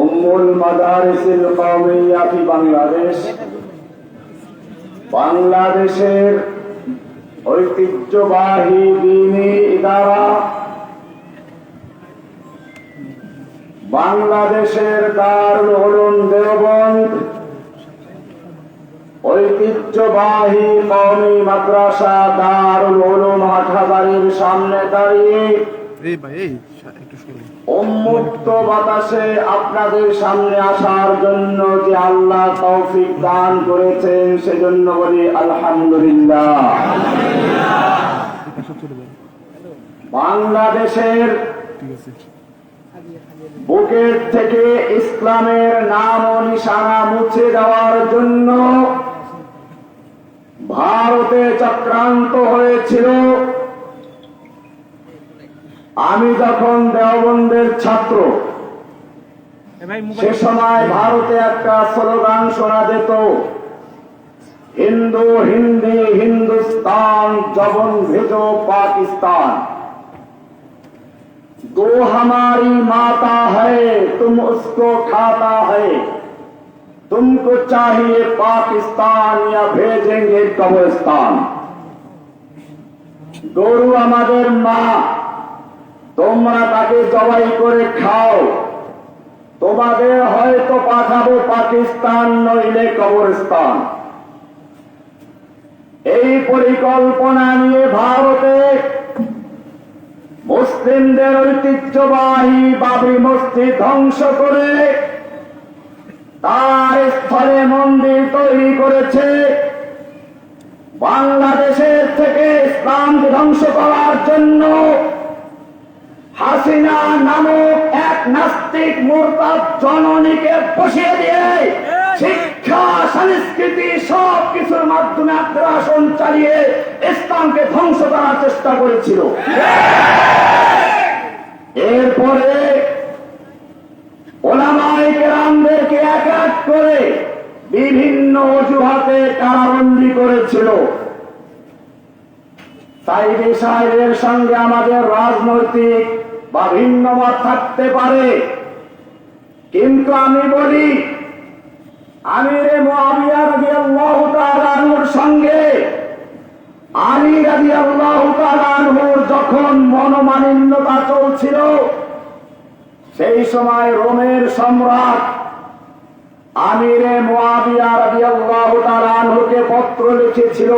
উম্মুল মাদারিসিল কওমিয়া ফি বাংলাদেশ। বাংলাদেশের ঐতিহ্যবাহী দিনী ইদারা বাংলাদেশের দারুল উলুম দেওবন্দ, ঐতিহ্যবাহী কওমি মাদ্রাসা দারুল উলুম হাটহাজারির সামনে দাঁড়িয়ে এই ভাই এই একটু শুনি উন্মুক্ত বাতাসে আপনাদের সামনে আসার জন্য যে আল্লাহ তৌফিক দান করেছেন, সেজন্য বলি আলহামদুলিল্লাহ। বাংলাদেশের বুকের থেকে ইসলামের নাম ও নিশানা মুছে দেওয়ার জন্য ভারতে চক্রান্ত হয়েছিল। আমি যখন দেওবন্দের ছাত্র এ ভাই সে মোবাইল সময় ভারতে একটা স্লোগান শোনা যেত হিন্দু হিন্দি হিন্দুস্তান জবন ভেজো পাকিস্তান गो हमारी माता है तुम उसको खाता है तुमको चाहिए पाकिस्तान या भेजेंगे कब्रिस्तान গরু আমাদের মা তোমরা তাকে জবাই করে খাও। তোমাদের হয়তো পাঠাবো পাকিস্তান, নইলে কবরস্তান এই পরিকল্পনা নিয়ে ভারতে মুসলিমদের ঐতিহ্যবাহী বাবরি মসজিদ ধ্বংস করে তার স্থলে মন্দির তৈরি করেছে। বাংলাদেশের থেকে ইসলামকে ধ্বংস করার জন্য হাসিনা নামক এক নাস্তিক মোরতাদ জননীকে বসিয়ে দিয়ে শিক্ষা, সংস্কৃতি সব কিছুর মাধ্যমে আগ্রাসন চালিয়ে ইসলামকে ধ্বংস করার চেষ্টা করেছিল। এরপরে ওলামাই কেরামদেরকে এক এক করে বিভিন্ন অজুহাতে কারাবন্দি করেছিল। সাইদি সাহেবের সঙ্গে আমাদের রাজনৈতিক বা ভিন্ন মত থাকতে পারে। কিন্তু আমি বলি রাদিয়াল্লাহু তাআলা আনহুর সঙ্গে, আলী তাআলা আনহুর যখন মনোমালিন্যতা চলছিল, সেই সময় রোমের সম্রাট আমিরে তাআলা আনহুকে পত্র লিখেছিল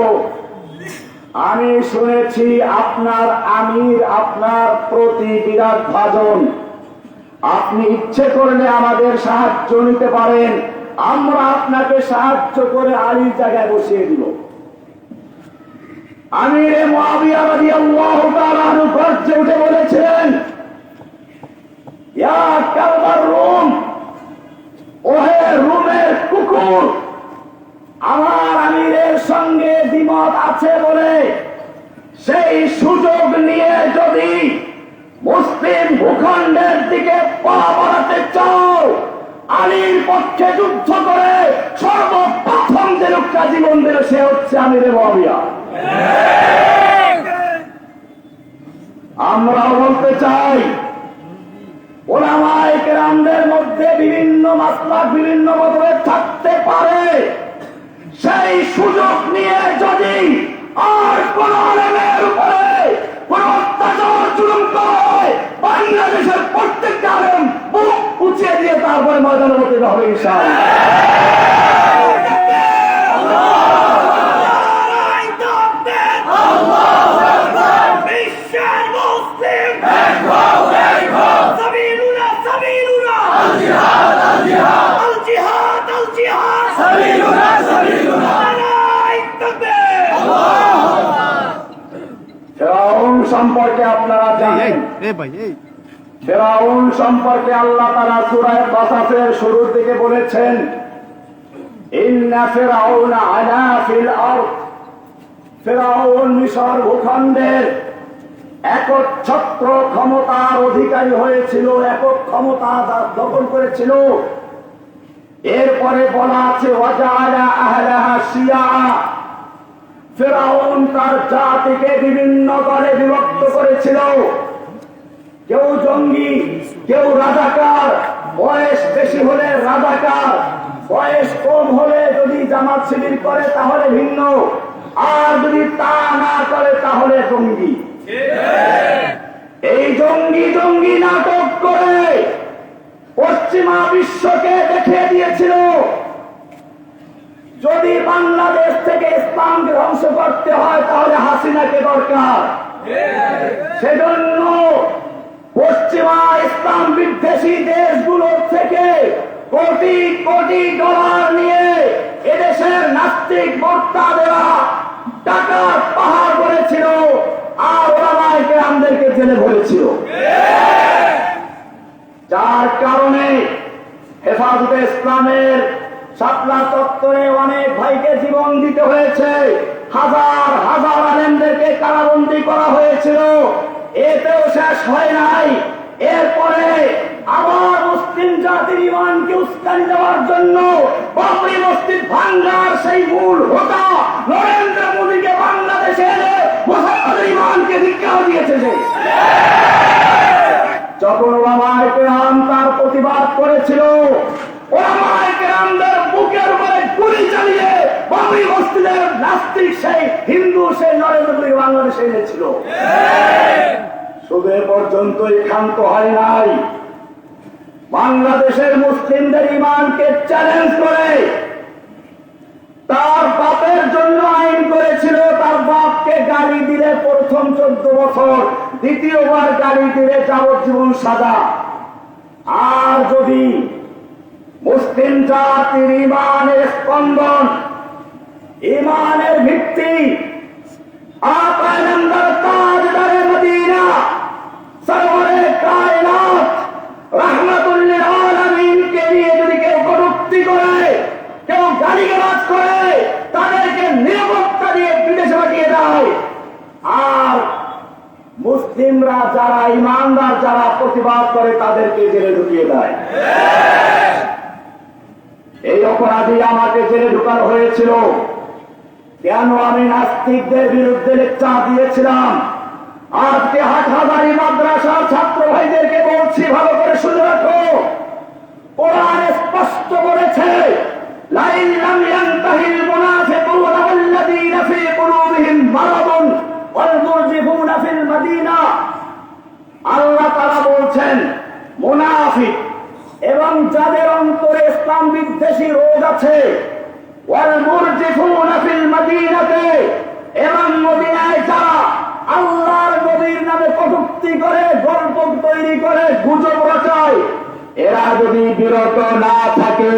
আমি শুনেছি আপনার আমির, আপনার প্রতি বিরাট ভাজন। আপনি ইচ্ছে করলে আমাদের সাহায্য নিতে পারেন। আমরা আপনাকে সাহায্য করে আলীর জায়গায় বসিয়ে দিব। আমিরে গর্জে উঠে বলেছিলেন রুম, ওহে রুমের কুকুর, আমার দ্বিমত আছে বলে সেই সুযোগ নিয়ে যদি মুসলিম ভূখণ্ডের দিকে পা বাড়াতে চাও, আলীর পক্ষে যুদ্ধ করে সর্বপ্রথম যে লোকটা জীবন দিল, সে হচ্ছে আমিরে মহাবিয়া আমরাও বলতে চাই, ওলামায় কেরামদের মধ্যে বিভিন্ন মাসলা বিভিন্ন মতভেদ থাকতে পারে। সেই সুযোগ নিয়ে যদি আর কোন আলেমের উপরে কোন অত্যাচার জুলুম করা বাংলাদেশের প্রত্যেকটা আলেম বুক উঁচিয়ে দিয়ে তারপরে ময়দানে হতে হবে, ইনশাআল্লাহ। সম্পর্কে আপনারা জানেন? ফেরাউন সম্পর্কে আল্লাহ তারা সুরায় বাসাসের শুরুর দিকে বলেছেন ফেরাউন মিশর ভূখণ্ডের একচ্ছত্র ক্ষমতার অধিকারী হয়েছিল একক ক্ষমতা দখল করেছিল। এরপরে বলা আছে ওয়াজাআলা আহলাহা শিয়া। ফেরাউন তার জাতিকে বিভিন্ন দলে বিভক্ত করেছিল। কেউ জঙ্গি, কেউ রাজাকার, বয়স বেশি হলে রাজাকার, বয়স কম হলে যদি জামাত শিবির করে তাহলে ভিন্ন, আর যদি তা না করে তাহলে জঙ্গি। এই জঙ্গি জঙ্গি নাটক করে পশ্চিমা বিশ্বকে দেখিয়ে দিয়েছিল। যদি বাংলাদেশ থেকে ইসলামকে ধ্বংস করতে হয়, তাহলে হাসিনাকে দরকার। সেজন্য পশ্চিমা ইসলাম বিদ্বেষী দেশগুলোর থেকে কোটি কোটি ডলার নিয়ে এদেশের নাস্তিক বর্তা দেওয়া টাকার পাহাড় করেছিল আর ওরামাইকে আমাদেরকে জেলে ভরেছিল। যার কারণে হেফাজতে ইসলামের শাপলা চত্বরে অনেক ভাইকে জীবন দিতে হয়েছে। হাজার হাজার আলেমদেরকে কারাবন্দি করা হয়েছিল। এতেও শেষ হয় নাই। এরপরে আবার মুসলিম জাতির ইমানকে উস্কানি দেওয়ার জন্য বাবরি মসজিদ ভাঙ্গার সেই মূল হোতা নরেন্দ্র মোদীকে বাংলাদেশে এনে মুসলমানের ইমানকে ধিক্কার দিয়েছে সে যখন ওলামায় কেরাম তার প্রতিবাদ করেছিল। উপরে গুলি চালিয়ে বাবরি মসজিদের নাস্তিক সেই হিন্দু, সেই নরেন্দ্র মোদী বাংলাদেশে এনেছিল। শুধু পর্যন্তই ক্ষান্ত হয় নাই। বাংলাদেশের মুসলিমদের ইমানকে চ্যালেঞ্জ করে। তার বাপের জন্য আইন করেছিল, তার বাপকে গাড়ি দিলে প্রথম চোদ্দ বছর, দ্বিতীয়বার গাড়ি দিলে যাবজ্জীবন সাজা। আর যদি মুসলিম জাতির ইমানের স্পন্দন। ইমানের ভিত্তি। আকানন্দর তাজদারে মদিনা। রহমতুল্লিল আলামিনকে নিয়ে করে, কেউ গালিগালাজ করে, তাদেরকে নিরাপত্তা দিয়ে দেয়। আর মুসলিমরা যারা ইমানদার, যারা প্রতিবাদ করে, তাদেরকে জেলে ঢুকিয়ে দেয়। এই অপরাধী আমাকে জেলে ঢুকানো হয়েছিল। কেন আমি নাস্তিকদের বিরুদ্ধে লেকচার দিয়েছিলাম আজকে হাটহাজারি মাদ্রাসার ছাত্র ভাইদেরকে বলছি ভালো করে শুনে রাখো কোরআন স্পষ্ট বলেছে লাইন লাম ইয়ানতাহিল মুনাফিকুনা ওয়াল্লাযীনা ফী কুলুবিহিম মারাদুন ওয়াল মুরজিফুনা ফিল মাদিনা আল্লাহ তাআলা বলছেন মুনাফিক এবং যাদের অন্তরে ইসলাম বিদ্বেষী রোগ আছে ওয়াল মুরজিফুনা ফিল মাদিনাতে এবং মদিনায় যারা আল্লাহর নবীর নামে কটূক্তি করে গল্প তৈরি করে গুজব রচায় এরা যদি বিরত না থাকে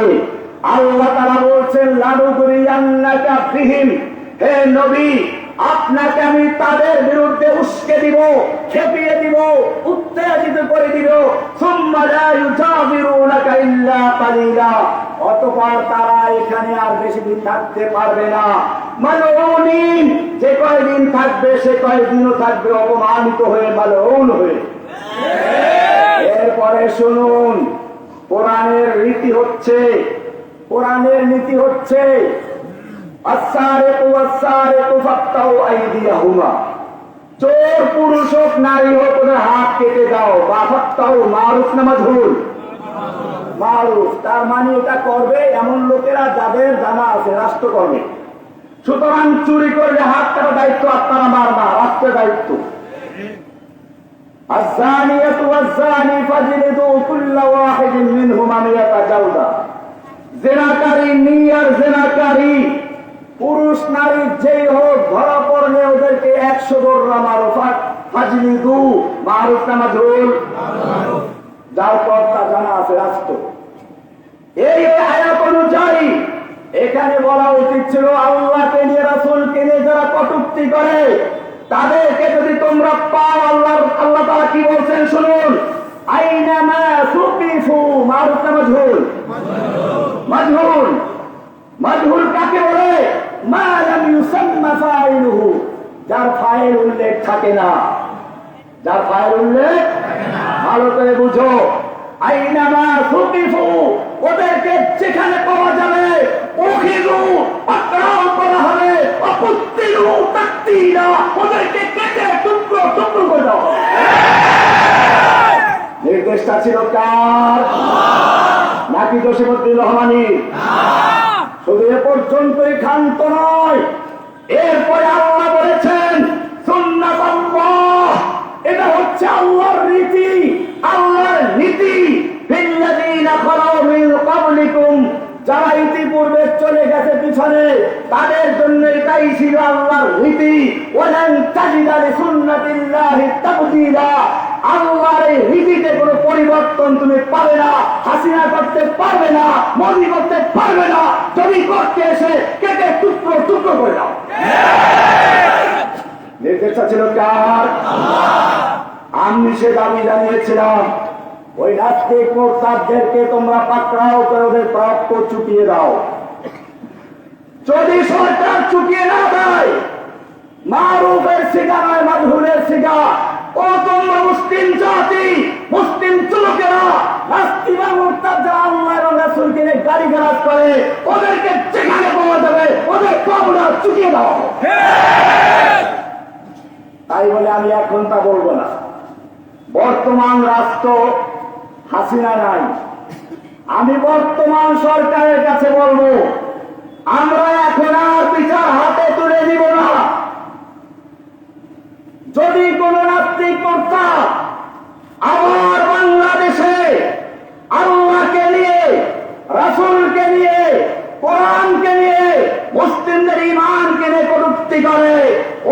আল্লাহ তারা বলছেন লাডু ফিহিম হে নবী, আপনাকে আমি তাদের বিরুদ্ধে উস্কে দিব, খেপিয়ে দিব, উত্তেজিত করে দিব। অতঃপর তারা এখানে আর বেশি দিন থাকতে পারবে না। যে কয়দিন থাকবে, সে কয়দিনও থাকবে অপমানিত হয়ে হয়ে। এরপরে শুনুন, কোরআনের রীতি হচ্ছে, কোরআনের নীতি হচ্ছে চোর পুরুষ হোক নারী হোক ওদের হাত কেটে দাও বা ফাক্তাউ মারুফ না মাজহুল মারুফ তার মানে এটা করবে এমন লোকেরা যাদের জানা আছে রাষ্ট্রকর্মে সুতরাং চুরি করলে হাত কাটা দায়িত্ব আপনারা মারবা রাষ্ট্রের দায়িত্ব الزانية والزاني فاجلدوا كل واحد منهما مئة جلدة জেনাকারী নিয়ার জেনাকারী পুরুষ, নারী, যেই হোক, ধরা পড়লে ওদেরকে একশো দোররা মারো ফাজলি দু, মারুফ নামা যার জানা আছে, রাষ্ট্র। এই আয়াত অনুযায়ী, এখানে বলা উচিত ছিল, আল্লাহকে নিয়ে, রাসুলকে নিয়ে যারা কটুক্তি করে, তাদেরকে যদি তোমরা পাও আল্লাহ আল্লাহ তারা কি বলছেন শুনুন আইনামা সুকিফু মারুফ নামা ঝোল মাজহুল মাজহুল কাকে বলে মা লাম ইউসাম্মা ফাইলুহু যার ফাইল উল্লেখ থাকে না। যার ফাইল উল্লেখ? ভালো করে বুঝো। আইনামা সুকিফু ওদেরকে যেখানে পাওয়া যাবে উখিদু পাকড়াও করা হবে অপুত্তিরু তাকতিরা ওদেরকে কেটে টুকরো টুকরো করে দাও। নির্দেশটা ছিল কার? নাকি জসিমুদ্দিন রহমানি? শুধু এ পর্যন্তই ক্ষান্ত নয় এরপরে আল্লাহ বলেছেন এটাই ছিল আল্লাহর ওয়ালান তাজিদা তাবদীলা। আল্লাহর রীতিতে কোনো পরিবর্তন তুমি পাবে না, হাসিনা করতে পারবে না করতে পারবে না। করতে এসে কেটে টুকরো টুকরো করে দাও। ছিল কার? আমি সে দাবি জানিয়েছিলাম, ওই নাস্তিক মোরতাদদেরকে তোমরা পাকড়াও করে ওদের প্রাপ্য চুকিয়ে দাও। যদি সরকার চুকিয়ে না দেয়, মারুফের সিগা নয় মাধুরের সিগা। ও তোমরা মুসলিম জাতি, মুসলিম চুলকেরা নাস্তি বা মোরতাদ যারা আল্লাহ এবং রাসূলকে নিয়ে গাড়ি গালাজ করে, ওদেরকে যেখানে পাওয়া যাবে, ওদের কবরা চুকিয়ে দাও। তাই বলে আমি এখন তা বলব না। বর্তমান রাষ্ট্র হাসিনা নাই। আমি বর্তমান সরকারের কাছে বলব আমরা এখন আর বিচার হাতে তুলে দিব না। যদি কোন নাস্তিক কর্তা আবার বাংলাদেশে আল্লাহকে নিয়ে রাসুলকে নিয়ে কোরআনকে নিয়ে মুসলিমদের ইমানকে নিয়ে কটুক্তি করে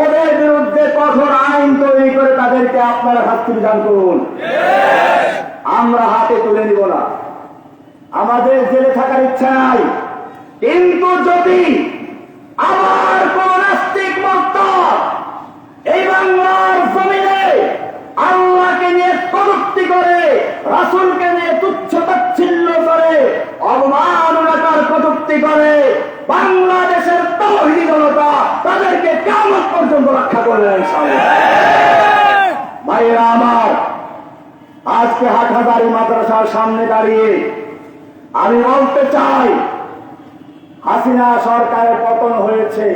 ওদের বিরুদ্ধে কঠোর আইন তৈরি করে তাদেরকে আপনারা শাস্তি বিধান করুন। আমরা হাতে তুলে নিব না। আমাদের জেলে থাকার ইচ্ছা নাই। কিন্তু যদি আবার কোন নাস্তিক মক্তা এই বাংলার জমিনে আল্লাহকে নিয়ে কটুক্তি করে, রাসুলকে নিয়ে তুচ্ছ তাচ্ছিল্য করে, অবমাননাকার কটুক্তি করে, বাংলাদেশের তহিদি জনতা তাদেরকে কেমন পর্যন্ত রক্ষা করলেন ভাইয়েরা আমার, আজকে হাটহাজারি মাদ্রাসার সামনে দাঁড়িয়ে আমি বলতে চাই হাসিনা সরকারের পতন হয়েছে।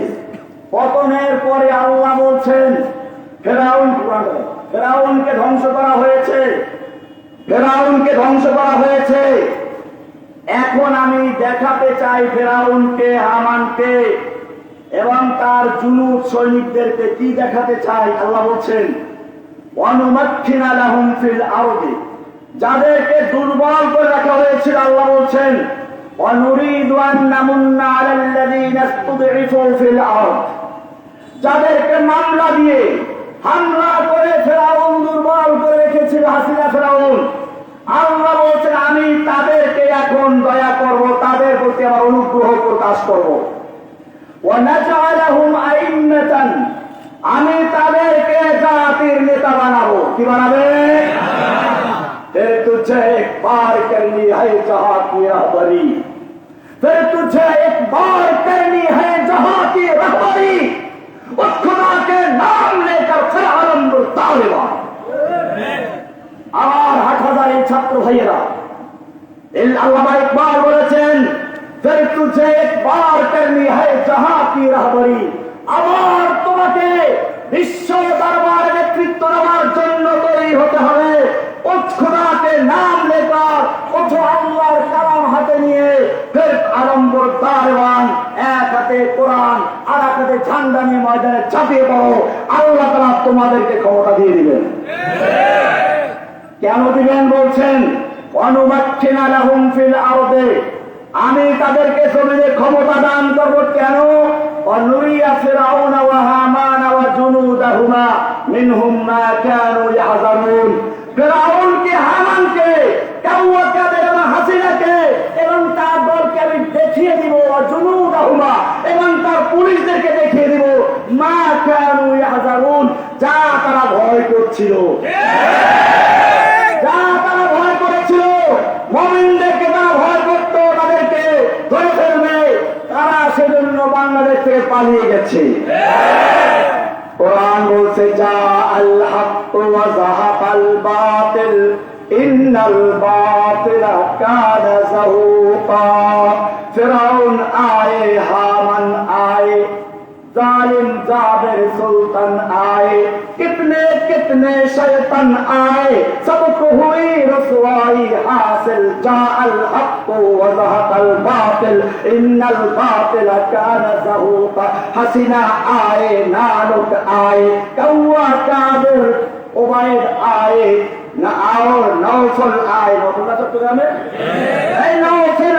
পতনের পরে আল্লাহ বলছেন, ফেরাউন ফেরাউনকে ধ্বংস করা হয়েছে। ফেরাউনকে ধ্বংস করা হয়েছে। এখন আমি দেখাতে চাই ফেরাউনকে, হামানকে, এবং তার জুনুদ সৈনিকদেরকে কি দেখাতে চাই? আল্লাহ বলছেন অনুমাক্ষিনা লাহুম আরদি। যাদেরকে দুর্বল করে রাখা হয়েছিল, আল্লাহ বলছেন অনুরিদু আন নামুন্না আলাল্লাযীনা ইসতুদঈফু ফিল আরদ যাদেরকে মামলা দিয়ে হামলা করে ফেরাউন দুর্বল করে রেখেছিল হাসিনা ফেরাউন আল্লাহ বলছেন আমি তাদেরকে এখন দয়া করব তাদের প্রতি আমার অনুগ্রহ প্রকাশ করব ওয়ানাজআলাহুম আইম্মাতান আমি তাদেরকে জাতির নেতা বানাবো কি বানাবে फिर तुझे एक बार करनी है जहां की रहबरी फिर तुझे एक बार करनी है जहां की रहबरी उस खुदा के नाम लेकर फिर आरंभ तालिबान আমার হাট হাজারি ছাত্র ভাইয়েরা ইল আল্লামা ইকবাল বলেছেন ফির তুঝে একবার করনি হয় জাহা কি রাহবরি আবার তোমাকে বিশ্ব দরবারে নেতৃত্ব দেওয়ার জন্য তৈরি হতে হবে উস হাতে কোরআন আর হাতে ঝান্ডা নিয়ে ময়দানে চাপিয়ে পড়ো, আল্লাহ তারা তোমাদেরকে ক্ষমতা দিয়ে দিবেন। কেন দিবেন বলছেন? ফিল আমি তাদেরকে জমিনে ক্ষমতা দান করব কেন? অনুরিয়া ওয়া মিনহুম মা ফিরাউনকে হামানকে কাউয়া কাদের এবং হাসিনাকে এবং তার দলকে আমি দেখিয়ে দিব ওয়া জুনুদাহুমা এবং তার পুলিশদেরকে দেখিয়ে দিব মা কানু ইয়াহজানুন যা তারা ভয় করছিল। যা তারা ভয় করেছিল। মমিনদেরকে তারা ভয় করত, তাদেরকে ধরে ফেলবে। তারা সেজন্য বাংলাদেশ থেকে পালিয়ে গেছে। কোরআন বলছে, যা আল্লাহ ওয়াজাহাকাল বাতিল, ইন্নাল বাতিলা কানা যাহুকা। ফিরাউন আয়ে जालिम जाबिर सुल्तान आए कितने कितने शैतान आए सबको हुई रसवाई हासिल जाल हक वजहत बातिल इन्नल बातिल कान जहूत हसीना आए नानुक आए कौआ कादिर ওবায়দ আয়ে না আর নওফল আয়ে ঘটনা চট্টগ্রামে এই নওফল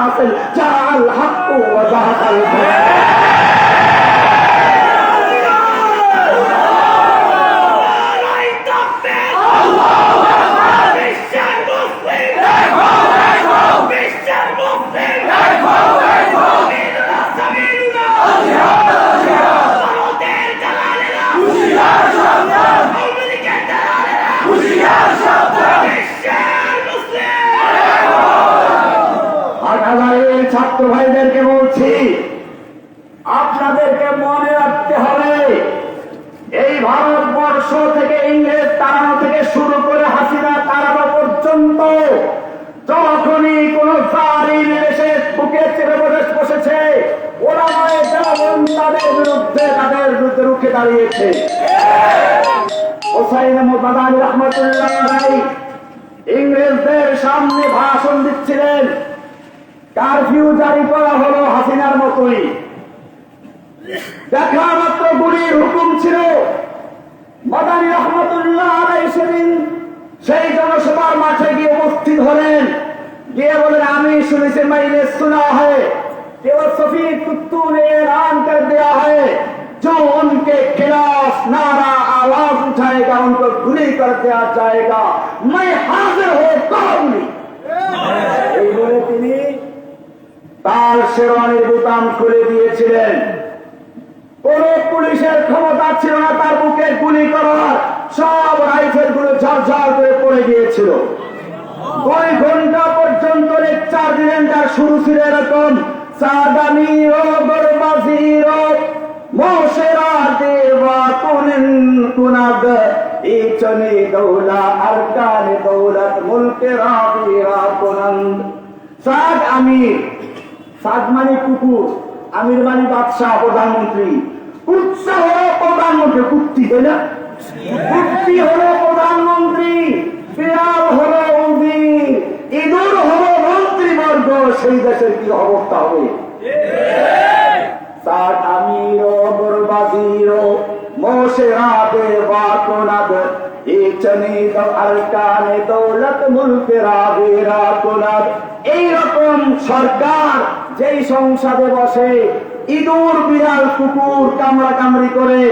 আছেন যা আল হক ওয়া বিপক্ষে দাঁড়িয়েছে। ইংরেজদের সামনে ভাষণ দিচ্ছিলেন। কারফিউ জারি করা হলো হাসিনার মতোই। দেখা মাত্র গুলির হুকুম ছিল। মাদানী রহমতুল্লাহ সেদিন সেই জনসভার মাঠে গিয়ে উপস্থিত হলেন। গিয়ে বলেন, আমি শুনেছি মাইনে শোনা হয় কেবল সফি কুত্তুরে রান আন কর দেওয়া হয়। जो उनके खिलाफ नारा आवाज उठाएगा उनको गुली कर दिया जाएगा मैं हाजिर हो कौनी এই বলে তিনি তার শেরওয়ানির বোতাম খুলে দিয়েছিলেন কোন পুলিশের ক্ষমতা ছিল না তার বুকে গুলি করার সব রাইফেল গুলো ঝরঝর করে পড়ে গিয়েছিল দুই ঘন্টা পর্যন্ত লেকচার দিলেন যার শুরু ছিল এরকম সাদামি ও বরবাজির দেওয়া কুনিন কুনাদ ইচনি দৌলা, আরকানে দৌলত মুলকে রাবিরা কুনন্দ সাদ আমির, সাদ মানে কুকুর, আমির মানে বাদশাহ, প্রধানমন্ত্রী। কুৎসা হলো প্রধানমন্ত্রী, কুত্তি, তাই না? কুত্তি হলো প্রধানমন্ত্রী বিড়াল হলো উজির ইঁদুর হলো মন্ত্রীবর্গ, সেই দেশের কি অবস্থা হবে সাত আমির বরবাজির এইরকম সরকার যেই সংসদে বসে, ইঁদুর, বিড়াল, কুকুর কামড়া কামড়ি করে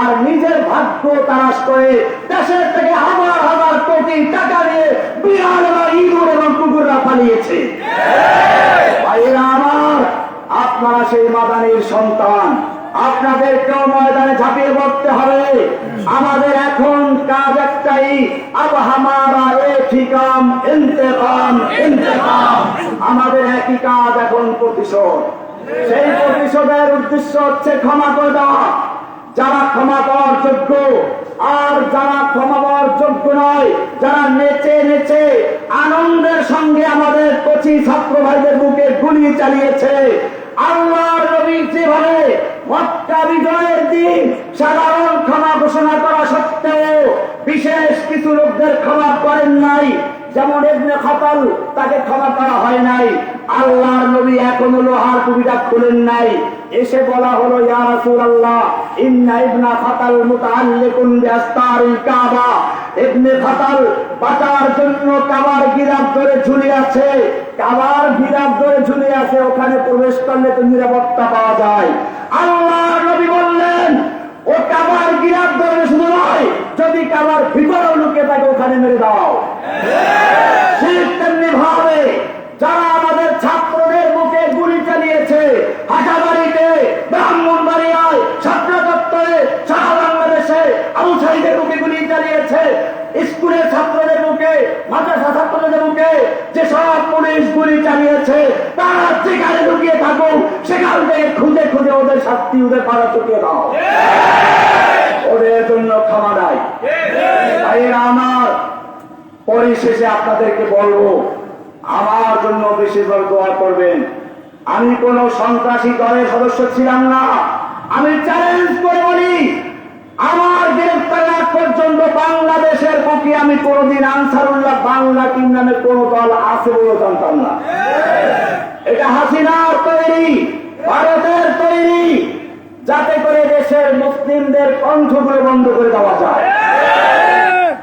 আর নিজের ভাগ্য তারাশ করে, দেশের থেকে হাজার হাজার কোটি টাকা নিয়ে বিড়াল ইঁদুর এবং কুকুররা পালিয়েছে। আমার, আপনারা সেই মাদানির সন্তান আপনাদেরকেও ময়দানে ঝাঁপিয়ে পড়তে হবে। আমাদের এখন কাজ একটাই আমাদের একই কাজ এখন প্রতিশোধ। সেই প্রতিশোধের উদ্দেশ্য হচ্ছে ক্ষমা করে দেওয়া। যারা ক্ষমা পাওয়ার যোগ্য, আর যারা ক্ষমা পাওয়ার যোগ্য নয়, যারা নেচে নেচে আনন্দের সঙ্গে আমাদের কচি ছাত্র ভাইদের বুকে গুলি চালিয়েছে আল্লাহর নবী যেভাবে মক্কা বিজয়ের দিন সাধারণ ক্ষমা ঘোষণা করা সত্ত্বেও বিশেষ কিছু লোকদের ক্ষমা করেন নাই। যেমন এমনি খতল, তাকে ক্ষমা করা হয় নাই। আল্লাহর নবী এখনও লোহার টুপিটা খুলেন নাই। এসে বলা হলো, ইয়া রাসূলুল্লাহ, ইন্না ইবনা খাতাল মুতাআল্লিকুন বিআস্তারিল কাবা। ইবনে ফাতাল বাঁচার জন্য কাবার গিরাফ ধরে ঝুলে আছে। কাবার গিরাফ ধরে ঝুলে আছে, ওখানে প্রবেশ করলে তো নিরাপত্তা পাওয়া যায়। আল্লাহ নবী বললেন, ও কাবার গিরাফ ধরে শুধু নয়, যদি কাবার ভিতরেও লুকে তাকে ওখানে মেরে দাও ঠিক তেমনি ভাবে যারা আমাদের ছাত্রদের মুখে গুলি চালিয়েছে হাজাবাড়িতে ব্রাহ্মণবাড়িয়ায় ছাত্র দপ্তরে সারা বাংলাদেশে আবু সাইদের মুখে গুলি চালিয়েছে স্কুলের ছাত্রদের মুখে মাদ্রাসা ছাত্রদের মুখে যে সব পুলিশ গুলি চালিয়েছে তারা যেখানে লুকিয়ে থাকুক সেখান থেকে খুঁজে খুঁজে ওদের শাস্তি, ওদের পাড়া চুকিয়ে দাও। ওদের জন্য ক্ষমা নাই আমার? পরিশেষে আপনাদেরকে বলব, আমার জন্য বেশি করে দোয়া করবেন। আমি কোন সন্ত্রাসী দলের সদস্য ছিলাম না। আমি চ্যালেঞ্জ করে বলি আমার গ্রেফতার আগ পর্যন্ত বাংলাদেশের বুকে আমি কোনোদিন আনসারুল্লাহ বাংলা কিং নামে কোন দল আছে বলে জানতাম না। এটা হাসিনার তৈরি, ভারতের তৈরি, যাতে করে দেশের মুসলিমদের কণ্ঠগুলো বন্ধ করে দেওয়া যায়।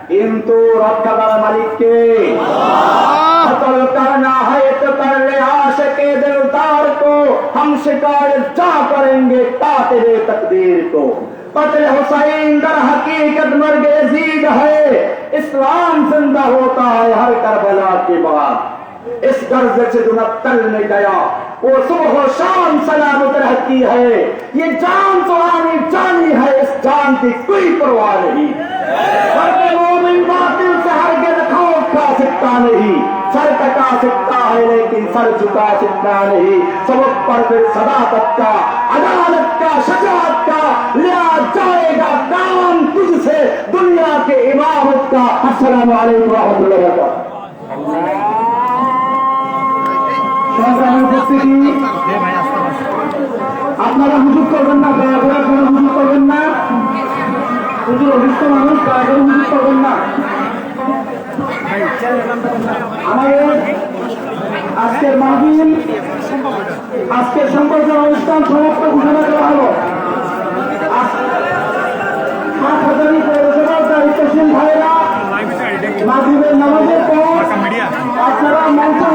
কিন্তু রক্ষা করার মালিককে না হয় তো করলে আশকে দেবতার তো হংসে কার যা করেন তাতে তেরে তকদীর কো। कत्ल हुसैन दर हकीकत मर्ग यजीद है। इस्लाम ज़िंदा होता है हर करबला के बाद। इस गर्ज से जो न तल में गया, वो सुबह शाम सलामत रहती है। ये जान तो आनी जानी है, इस जान की कोई परवाह नहीं। से हरगिज खौफ खा सकता नहीं। सर कटा सकता है, लेकिन सर झुका सकता नहीं। सबक पर फिर सदाकत का, अदालत का शजात আসসালামু আলাইকুম ওয়া রাহমাতুল্লাহি আপনারা হুজুর করবেন না, দয়া করে আপনারা হুজুর করবেন না। হুজুর অসুস্থ মানুষ, দয়া করে হুজুর করবেন না। আমাদের আজকের মাহফিল, আজকের সম্প্রচার অনুষ্ঠান সমাপ্ত ঘোষণা করা হলো। সাত হাজারি পৌরসভার দায়িত্বশীল ভাইরা মাগরিবের নামাজের পর আচ্ছা, আপনারা মন্ত্র